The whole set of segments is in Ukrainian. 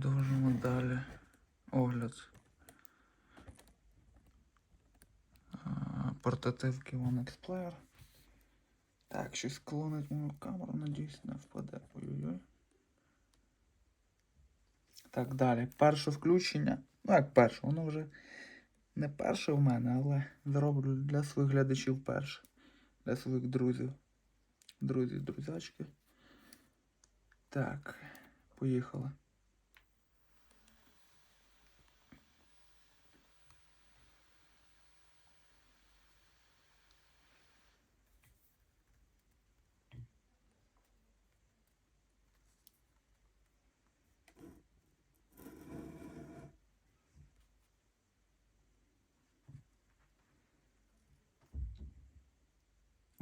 Продовжуємо далі огляд портативки One Player. Так, щось клонить мою камеру, надіюсь, не впаде. Ой-ой-ой. Так, далі. Перше включення. Ну, як перше, воно вже не перше в мене, але зроблю для своїх глядачів перше. Для своїх друзів. Друзі, друзячки. Так, поїхали.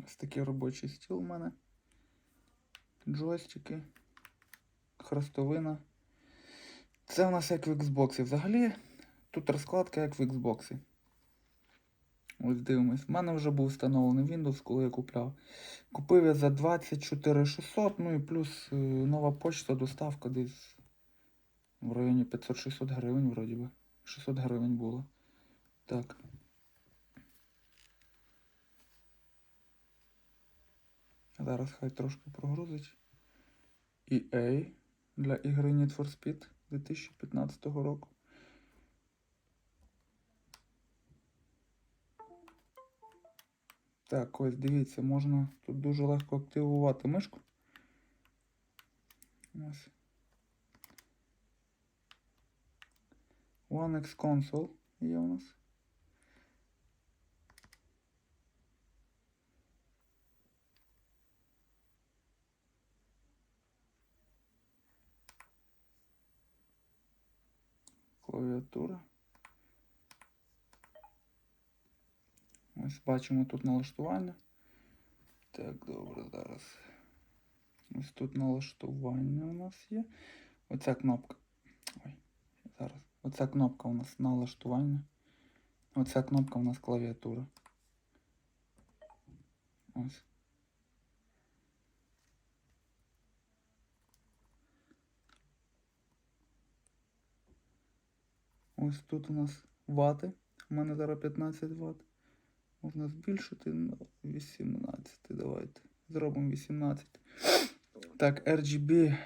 Ось такий робочий стіл у мене. Джойстики. Хрестовина. Це у нас як в Xbox. Взагалі, тут розкладка як в Xbox. Ось дивимось. У мене вже був встановлений Windows, коли я купляв. Купив я за 24 600, ну і плюс е, нова почта, доставка десь в районі 500-600 гривень, вроді би. 600 гривень було. Так. Зараз хай трошки прогрузить. EA для ігри Need for Speed 2015 року. Так, ось дивіться, можна тут дуже легко активувати мишку. Ось. One X Console є у нас. Клавіатура. Ось бачимо тут налаштування. Так, добре, зараз. Ось тут налаштування у нас є. Оця кнопка. Ой, зараз. Оця кнопка у нас налаштування. Оця кнопка у нас клавіатура. Ось. Ось тут у нас вати. У мене зараз 15 Вт. Можна збільшити на 18. Давайте. Зробимо 18. Так, RGB.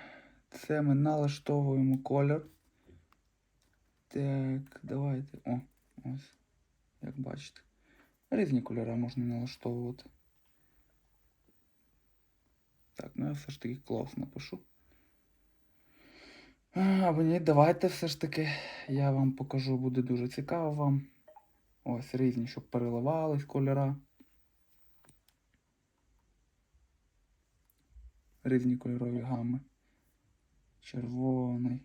Це ми налаштовуємо колір. Так, давайте. О, ось. Як бачите. Різні кольори можна налаштовувати. Так, ну я все ж таки клас напишу. Або ні, давайте все ж таки я вам покажу, буде дуже цікаво вам. Ось різні, щоб переливались кольора. Різні кольорові гами. Червоний.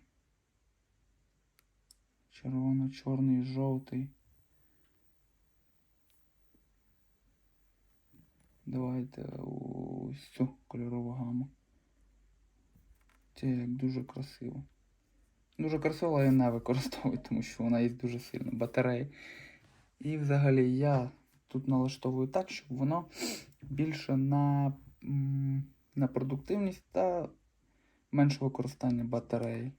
Червоно-чорний, жовтий. Давайте ось цю кольорову гаму. Це як дуже красиво. Дуже красиво, я не використовую, тому що вона є дуже сильно. Батареї. І взагалі я тут налаштовую так, щоб воно більше на, на продуктивність та менше використання батареї.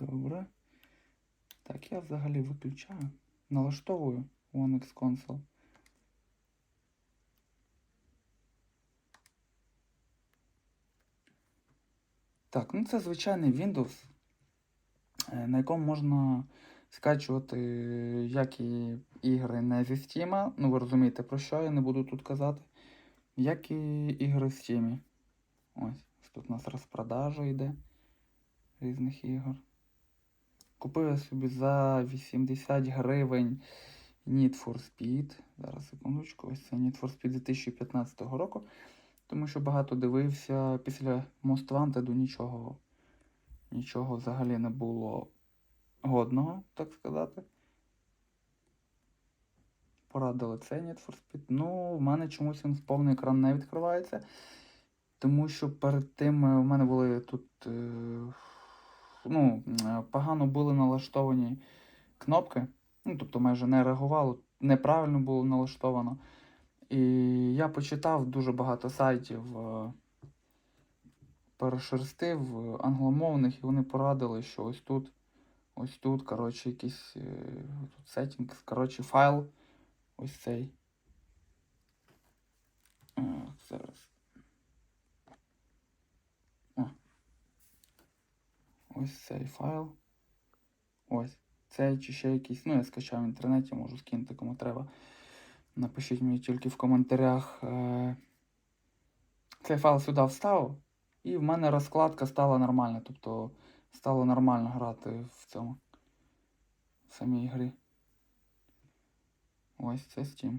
Добре. Так, я взагалі виключаю. Налаштовую One X Console. Так, ну це звичайний Windows, е, на якому можна скачувати як і ігри не зі Steam, ну ви розумієте про що, я не буду тут казати, як і ігри в Steam. Ось, тут у нас розпродажа йде різних ігор. Купив я собі за 80 гривень Need for Speed. Зараз секундочку, ось це Need for Speed 2015 року. Тому що багато дивився після Wanted нічого, нічого взагалі не було годного, так сказати. Порадили цей Need for Speed. Ну, в мене чомусь він в повний екран не відкривається. Тому що перед тим е, в мене були тут е, ну, е, погано були налаштовані кнопки. Ну, тобто майже не реагувало, неправильно було налаштовано. І я почитав дуже багато сайтів, е, перешерстив е, англомовних, і вони порадили, що ось тут, ось тут, коротше, якийсь е, тут settings, коротше, файл. Ось цей. Зараз. Ось цей файл. Ось. Цей чи ще якийсь. Ну, я скачав в інтернеті, можу скинути кому треба. Напишіть мені тільки в коментарях. е, Цей файл сюди вставив, і в мене розкладка стала нормальна. Тобто стало нормально грати в цьому в самій грі. Ось це Steam.